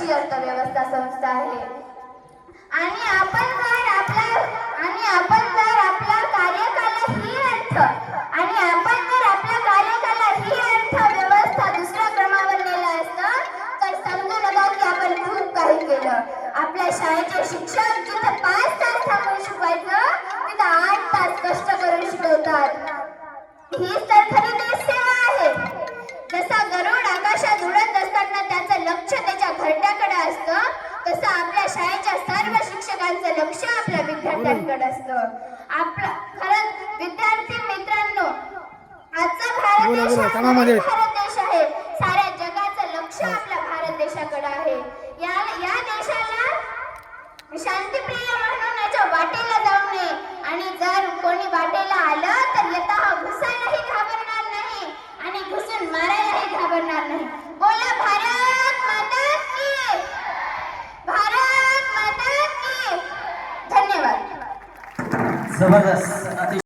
अशी अर्थव्यवस्था संस्था आहे. आणि आपण जर आपला आणि आपण जर आपला कार्यकाला ही अर्थ आणि आपण जर आपल्या कार्यकाला ही अर्थव्यवस्था दुसऱ्या क्रमावर नेला असतं तर समजू नका की आपण खूप काही केलं. आपल्या शाळेचे शिक्षक जिथं पाच तास थांबून शिकवायचं तिथं आठ तास कष्ट करून शिकवतात. हीच तर खरी देश सेवा आहे. जसा गरुड आपल्या शाळेच्या सर्व शिक्षकांचं लक्ष आपल्या विद्यार्थ्यांकडे असतं. आपलं खरंच विद्यार्थी मित्रांनो आजचा भारत देश भारत देश आहे. साऱ्या जगाचं लक्ष आपल्या भारत देशाकडे आहे. या या देशाला शांतीप्रिय जबरदस्त.